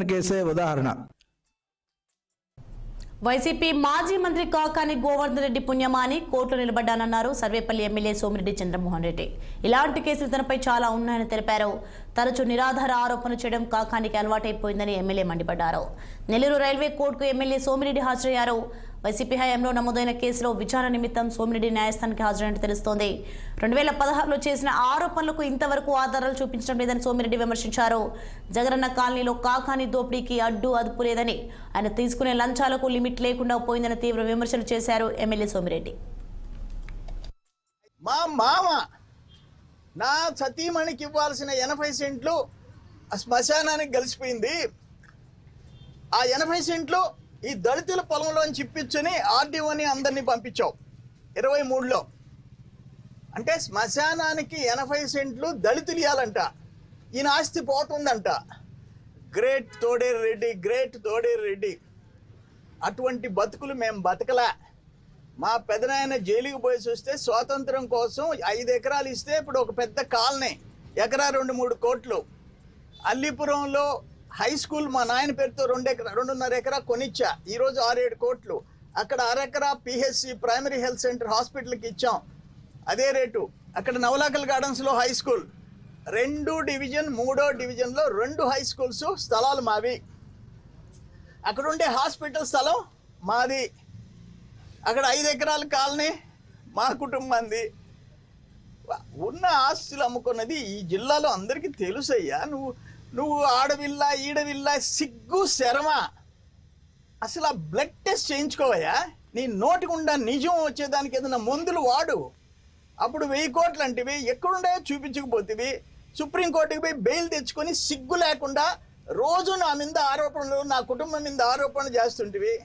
కేసే ఉదాహరణ. వైసీపీ మాజీ మంత్రి కాకాని గోవర్ధన్ రెడ్డి పుణ్యమాని కోర్టులో నిలబడ్డానన్నారు సర్వేపల్లి ఎమ్మెల్యే సోమిరెడ్డి చంద్రమోహన్ రెడ్డి. ఇలాంటి కేసులు తనపై చాలా ఉన్నాయని తెలిపారు. తరచూ నిరాధార ఆరోపణలు చేయడం కాకానికి అలవాటైపోయిందని ఎమ్మెల్యే మండిపడ్డారు. నెల్లూరు రైల్వే కోర్టుకు ఎమ్మెల్యే సోమిరెడ్డి హాజరయ్యారు. వైసీపీ హయాంలో నమోదైన కేసులో విచారణ నిమిత్తం సోమిరెడ్డి న్యాయస్థానానికి హాజరైనట్టు తెలుస్తోంది. రెండు వేల పదహారులో చేసిన ఆరోపణలకు ఇంతవరకు ఆధారాలు చూపించడం లేదని సోమిరెడ్డి విమర్శించారు. జగనన్న కాలనీలో కాకాని దోపిడీకి అడ్డు అదుపు లేదని ఆయన తీసుకునే లంచాలకు లిమిట్ లేకుండా పోయిందని తీవ్ర విమర్శలు చేశారు ఎమ్మెల్యే సోమిరెడ్డి. మా మామ నా సతీమణికి ఇవ్వాల్సిన ఎనభై సెంట్లు శ్మశానానికి కలిసిపోయింది ఆ ఎనభై సెంట్లు ఈ దళితుల పొలంలోంచి ఇప్పించుని ఆర్డీఓని అందరినీ పంపించావు. ఇరవై మూడులో. అంటే శ్మశానానికి ఎనభై సెంట్లు దళితులు ఇవ్వాలంట ఈయన ఆస్తి పోతుందంట. Great Thoderu Reddy great Thoderu Reddy. అటువంటి బతుకులు మేము బతకలే. మా పెదనాయన జైలుకి పోయి చూస్తే స్వాతంత్రం కోసం ఐదు ఎకరాలు ఇస్తే ఇప్పుడు ఒక పెద్ద కాలనీ. ఎకరా రెండు మూడు కోట్లు. అల్లిపురంలో హై స్కూల్ మా నాయన పేరుతో రెండు ఎకరా రెండున్నర ఎకరా కొనిచ్చా. ఈరోజు ఆరేడు కోట్లు. అక్కడ అరెకరా పిహెచ్సి ప్రైమరీ హెల్త్ సెంటర్ హాస్పిటల్కి ఇచ్చాం. అదే రేటు. అక్కడ నవలాకల్ గార్డెన్స్లో హై స్కూల్ రెండు డివిజన్ మూడో డివిజన్లో రెండు హై స్కూల్స్ స్థలాలు మావి. అక్కడ ఉండే హాస్పిటల్ స్థలం మాది. అక్కడ ఐదు ఎకరాల కాలనీ మా కుటుంబంది. ఉన్న ఆస్తులు అమ్ముకున్నది ఈ జిల్లాలో అందరికీ తెలుసయ్యా. నువ్వు నువ్వు ఆడవిల్ల ఈడవిల్ల సిగ్గు శరమ. అసలు ఆ బ్లడ్ టెస్ట్ చేయించుకోవయ్యా? నీ నోటి గుండా నిజం వచ్చేదానికి ఏదైనా మందులు వాడు. అప్పుడు వెయ్యి కోట్లు అంటివి ఎక్కడుండే చూపించకపోతేవి. సుప్రీంకోర్టుకి పోయి బెయిల్ తెచ్చుకొని సిగ్గు లేకుండా రోజు నా మీద ఆరోపణలు నా కుటుంబం మీద ఆరోపణలు చేస్తుంటివి.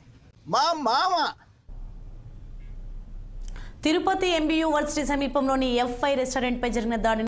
మా మామ. తిరుపతి ఎంబీయూ వర్సిటీ సమీపంలోని ఎఫ్ఐ రెస్టారెంట్పై జరిగిన దాడిని